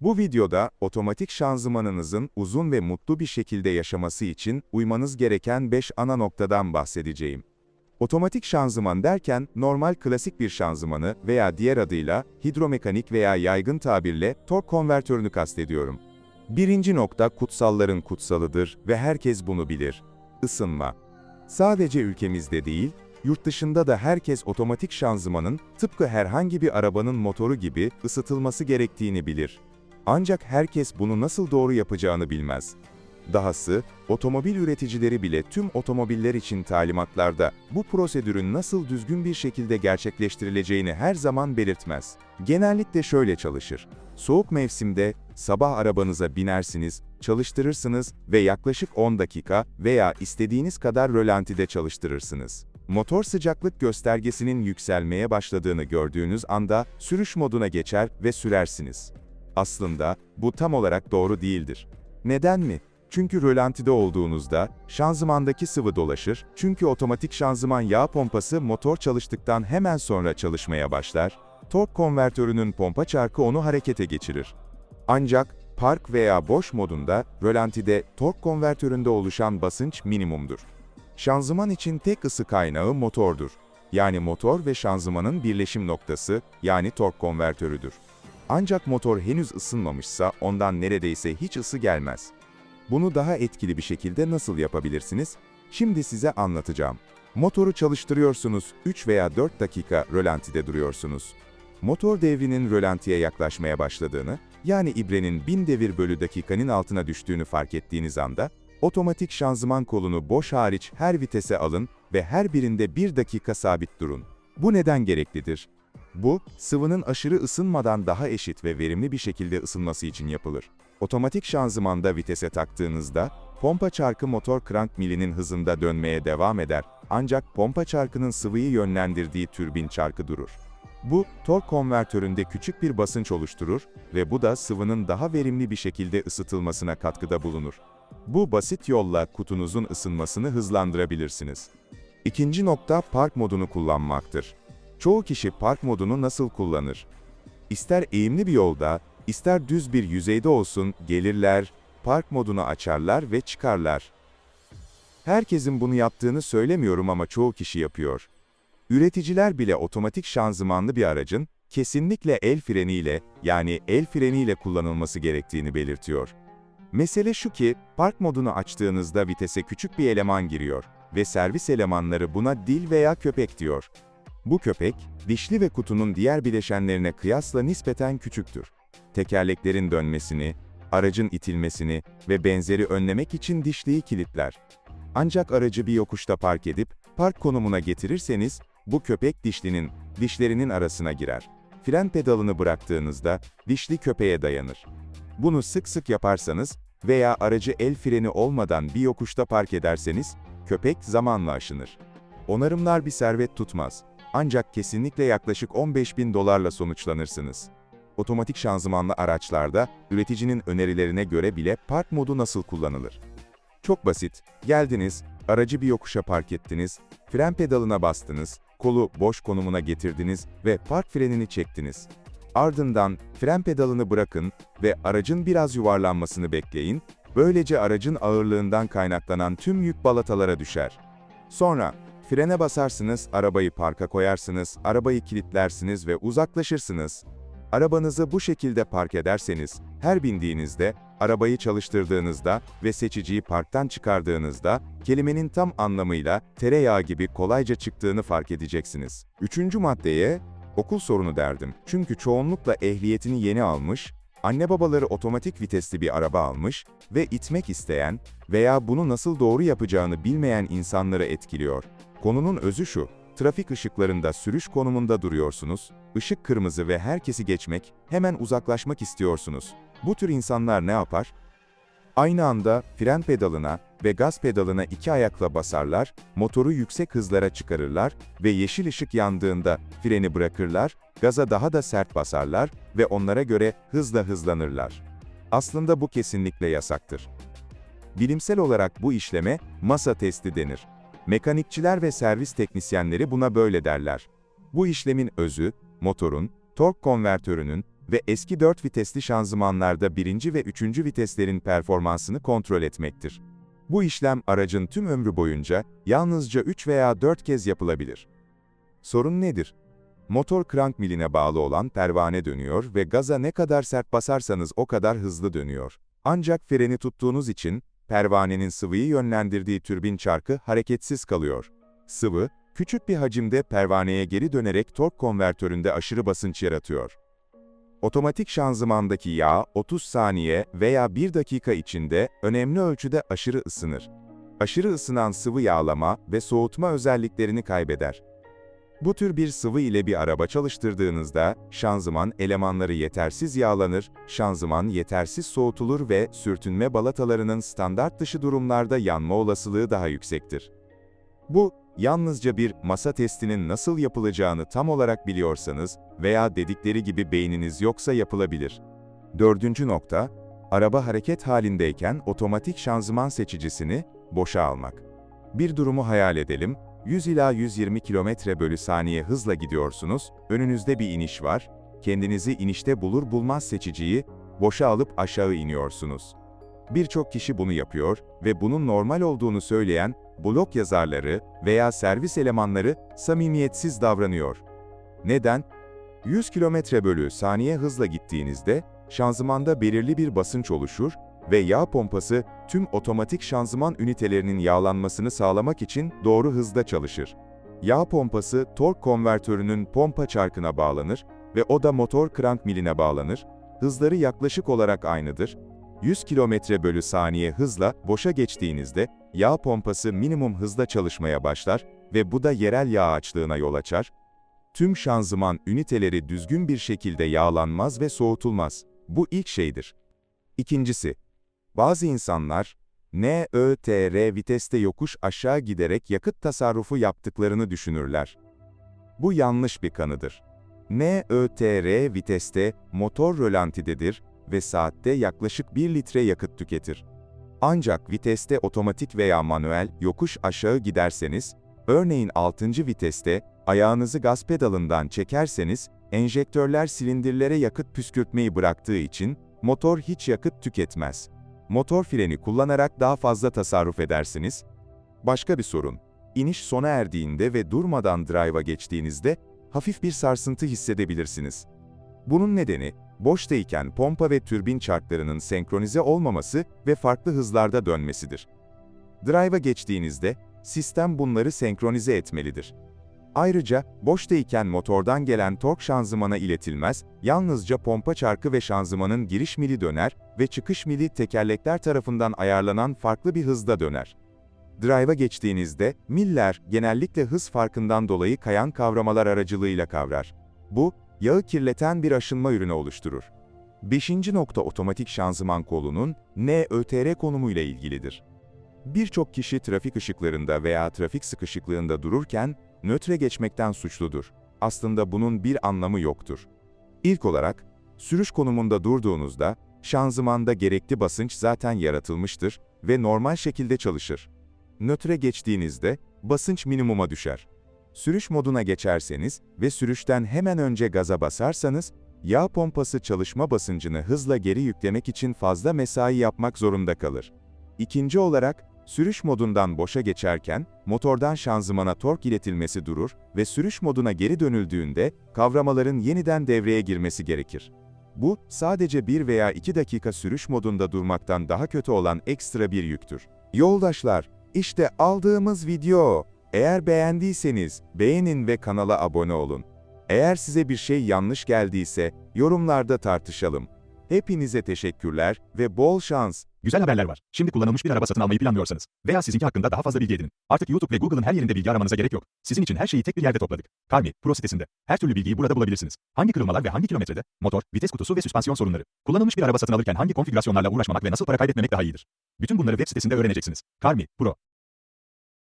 Bu videoda otomatik şanzımanınızın uzun ve mutlu bir şekilde yaşaması için uymanız gereken 5 ana noktadan bahsedeceğim. Otomatik şanzıman derken normal klasik bir şanzımanı veya diğer adıyla hidromekanik veya yaygın tabirle tork konvertörünü kastediyorum. Birinci nokta kutsalların kutsalıdır ve herkes bunu bilir. Isınma. Sadece ülkemizde değil, yurt dışında da herkes otomatik şanzımanın tıpkı herhangi bir arabanın motoru gibi ısıtılması gerektiğini bilir. Ancak herkes bunu nasıl doğru yapacağını bilmez. Dahası, otomobil üreticileri bile tüm otomobiller için talimatlarda bu prosedürün nasıl düzgün bir şekilde gerçekleştirileceğini her zaman belirtmez. Genellikle şöyle çalışır. Soğuk mevsimde sabah arabanıza binersiniz, çalıştırırsınız ve yaklaşık 10 dakika veya istediğiniz kadar rölantide çalıştırırsınız. Motor sıcaklık göstergesinin yükselmeye başladığını gördüğünüz anda sürüş moduna geçer ve sürersiniz. Aslında bu tam olarak doğru değildir. Neden mi? Çünkü rölantide olduğunuzda şanzımandaki sıvı dolaşır, çünkü otomatik şanzıman yağ pompası motor çalıştıktan hemen sonra çalışmaya başlar, tork konvertörünün pompa çarkı onu harekete geçirir. Ancak park veya boş modunda rölantide tork konvertöründe oluşan basınç minimumdur. Şanzıman için tek ısı kaynağı motordur. Yani motor ve şanzımanın birleşim noktası, yani tork konvertörüdür. Ancak motor henüz ısınmamışsa ondan neredeyse hiç ısı gelmez. Bunu daha etkili bir şekilde nasıl yapabilirsiniz? Şimdi size anlatacağım. Motoru çalıştırıyorsunuz, 3 veya 4 dakika rölantide duruyorsunuz. Motor devrinin rölantiye yaklaşmaya başladığını, yani ibrenin 1000 devir bölü dakikanın altına düştüğünü fark ettiğiniz anda, otomatik şanzıman kolunu boş hariç her vitese alın ve her birinde 1 dakika sabit durun. Bu neden gereklidir? Bu, sıvının aşırı ısınmadan daha eşit ve verimli bir şekilde ısınması için yapılır. Otomatik şanzımanda vitese taktığınızda, pompa çarkı motor crank milinin hızında dönmeye devam eder, ancak pompa çarkının sıvıyı yönlendirdiği türbin çarkı durur. Bu, tork konvertöründe küçük bir basınç oluşturur ve bu da sıvının daha verimli bir şekilde ısıtılmasına katkıda bulunur. Bu basit yolla kutunuzun ısınmasını hızlandırabilirsiniz. İkinci nokta park modunu kullanmaktır. Çoğu kişi park modunu nasıl kullanır? İster eğimli bir yolda, ister düz bir yüzeyde olsun gelirler, park modunu açarlar ve çıkarlar. Herkesin bunu yaptığını söylemiyorum ama çoğu kişi yapıyor. Üreticiler bile otomatik şanzımanlı bir aracın kesinlikle el freniyle yani el freniyle kullanılması gerektiğini belirtiyor. Mesele şu ki, park modunu açtığınızda vitese küçük bir eleman giriyor ve servis elemanları buna dil veya köpek diyor. Bu köpek, dişli ve kutunun diğer bileşenlerine kıyasla nispeten küçüktür. Tekerleklerin dönmesini, aracın itilmesini ve benzeri önlemek için dişliyi kilitler. Ancak aracı bir yokuşta park edip, park konumuna getirirseniz, bu köpek dişlinin, dişlerinin arasına girer. Fren pedalını bıraktığınızda, dişli köpeğe dayanır. Bunu sık sık yaparsanız veya aracı el freni olmadan bir yokuşta park ederseniz, köpek zamanla aşınır. Onarımlar bir servet tutmaz. Ancak kesinlikle yaklaşık 15 bin dolarla sonuçlanırsınız. Otomatik şanzımanlı araçlarda, üreticinin önerilerine göre bile park modu nasıl kullanılır? Çok basit. Geldiniz, aracı bir yokuşa park ettiniz, fren pedalına bastınız, kolu boş konumuna getirdiniz ve park frenini çektiniz. Ardından fren pedalını bırakın ve aracın biraz yuvarlanmasını bekleyin, böylece aracın ağırlığından kaynaklanan tüm yük balatalara düşer. Sonra, frene basarsınız, arabayı parka koyarsınız, arabayı kilitlersiniz ve uzaklaşırsınız. Arabanızı bu şekilde park ederseniz, her bindiğinizde, arabayı çalıştırdığınızda ve seçiciyi parktan çıkardığınızda, kelimenin tam anlamıyla tereyağı gibi kolayca çıktığını fark edeceksiniz. Üçüncü maddeye, okul sorunu derdim. Çünkü çoğunlukla ehliyetini yeni almış, anne babaları otomatik vitesli bir araba almış ve itmek isteyen veya bunu nasıl doğru yapacağını bilmeyen insanları etkiliyor. Konunun özü şu, trafik ışıklarında sürüş konumunda duruyorsunuz, ışık kırmızı ve herkesi geçmek, hemen uzaklaşmak istiyorsunuz. Bu tür insanlar ne yapar? Aynı anda fren pedalına ve gaz pedalına iki ayakla basarlar, motoru yüksek hızlara çıkarırlar ve yeşil ışık yandığında freni bırakırlar, gaza daha da sert basarlar ve onlara göre hızla hızlanırlar. Aslında bu kesinlikle yasaktır. Bilimsel olarak bu işleme masa testi denir. Mekanikçiler ve servis teknisyenleri buna böyle derler. Bu işlemin özü, motorun, tork konvertörünün ve eski 4 vitesli şanzımanlarda birinci ve üçüncü viteslerin performansını kontrol etmektir. Bu işlem aracın tüm ömrü boyunca yalnızca 3 veya 4 kez yapılabilir. Sorun nedir? Motor crank miline bağlı olan pervane dönüyor ve gaza ne kadar sert basarsanız o kadar hızlı dönüyor. Ancak freni tuttuğunuz için pervanenin sıvıyı yönlendirdiği türbin çarkı hareketsiz kalıyor. Sıvı, küçük bir hacimde pervaneye geri dönerek tork konvertöründe aşırı basınç yaratıyor. Otomatik şanzımandaki yağ 30 saniye veya 1 dakika içinde önemli ölçüde aşırı ısınır. Aşırı ısınan sıvı yağlama ve soğutma özelliklerini kaybeder. Bu tür bir sıvı ile bir araba çalıştırdığınızda, şanzıman elemanları yetersiz yağlanır, şanzıman yetersiz soğutulur ve sürtünme balatalarının standart dışı durumlarda yanma olasılığı daha yüksektir. Bu, yalnızca bir masa testinin nasıl yapılacağını tam olarak biliyorsanız veya dedikleri gibi beyniniz yoksa yapılabilir. Dördüncü nokta, araba hareket halindeyken otomatik şanzıman seçicisini boşa almak. Bir durumu hayal edelim, 100 ila 120 km bölü saniye hızla gidiyorsunuz, önünüzde bir iniş var, kendinizi inişte bulur bulmaz seçiciyi boşa alıp aşağı iniyorsunuz. Birçok kişi bunu yapıyor ve bunun normal olduğunu söyleyen blog yazarları veya servis elemanları samimiyetsiz davranıyor. Neden? 100 km bölü saniye hızla gittiğinizde şanzımanda belirli bir basınç oluşur ve yağ pompası tüm otomatik şanzıman ünitelerinin yağlanmasını sağlamak için doğru hızda çalışır. Yağ pompası tork konvertörünün pompa çarkına bağlanır ve o da motor crank miline bağlanır. Hızları yaklaşık olarak aynıdır. 100 km bölü saniye hızla boşa geçtiğinizde yağ pompası minimum hızda çalışmaya başlar ve bu da yerel yağ açlığına yol açar. Tüm şanzıman üniteleri düzgün bir şekilde yağlanmaz ve soğutulmaz. Bu ilk şeydir. İkincisi, bazı insanlar, NÖTR viteste yokuş aşağı giderek yakıt tasarrufu yaptıklarını düşünürler. Bu yanlış bir kanıdır. NÖTR viteste motor rölantidedir ve saatte yaklaşık 1 litre yakıt tüketir. Ancak viteste otomatik veya manuel yokuş aşağı giderseniz, örneğin 6. viteste ayağınızı gaz pedalından çekerseniz, enjektörler silindirlere yakıt püskürtmeyi bıraktığı için motor hiç yakıt tüketmez. Motor freni kullanarak daha fazla tasarruf edersiniz. Başka bir sorun. İniş sona erdiğinde ve durmadan drive'a geçtiğinizde hafif bir sarsıntı hissedebilirsiniz. Bunun nedeni, boştayken pompa ve türbin çarklarının senkronize olmaması ve farklı hızlarda dönmesidir. Drive'a geçtiğinizde, sistem bunları senkronize etmelidir. Ayrıca, boştayken motordan gelen tork şanzımana iletilmez, yalnızca pompa çarkı ve şanzımanın giriş mili döner ve çıkış mili tekerlekler tarafından ayarlanan farklı bir hızda döner. Drive'a geçtiğinizde, miller genellikle hız farkından dolayı kayan kavramalar aracılığıyla kavrar. Bu, yağı kirleten bir aşınma ürünü oluşturur. Beşinci nokta otomatik şanzıman kolunun NÖTR konumu ile ilgilidir. Birçok kişi trafik ışıklarında veya trafik sıkışıklığında dururken, nötre geçmekten suçludur. Aslında bunun bir anlamı yoktur. İlk olarak, sürüş konumunda durduğunuzda, şanzımanda gerekli basınç zaten yaratılmıştır ve normal şekilde çalışır. Nötre geçtiğinizde, basınç minimuma düşer. Sürüş moduna geçerseniz ve sürüşten hemen önce gaza basarsanız, yağ pompası çalışma basıncını hızla geri yüklemek için fazla mesai yapmak zorunda kalır. İkinci olarak, sürüş modundan boşa geçerken, motordan şanzımana tork iletilmesi durur ve sürüş moduna geri dönüldüğünde, kavramaların yeniden devreye girmesi gerekir. Bu, sadece 1 veya 2 dakika sürüş modunda durmaktan daha kötü olan ekstra bir yüktür. Yoldaşlar, işte aldığımız video. Eğer beğendiyseniz, beğenin ve kanala abone olun. Eğer size bir şey yanlış geldiyse, yorumlarda tartışalım. Hepinize teşekkürler ve bol şans. Güzel haberler var. Şimdi kullanılmış bir araba satın almayı planlıyorsanız veya sizinki hakkında daha fazla bilgi edinin. Artık YouTube ve Google'ın her yerinde bilgi aramanıza gerek yok. Sizin için her şeyi tek bir yerde topladık. Carmi Pro sitesinde. Her türlü bilgiyi burada bulabilirsiniz. Hangi kırılmalar ve hangi kilometrede? Motor, vites kutusu ve süspansiyon sorunları. Kullanılmış bir araba satın alırken hangi konfigürasyonlarla uğraşmamak ve nasıl para kaybetmemek daha iyidir? Bütün bunları web sitesinde öğreneceksiniz. Carmi Pro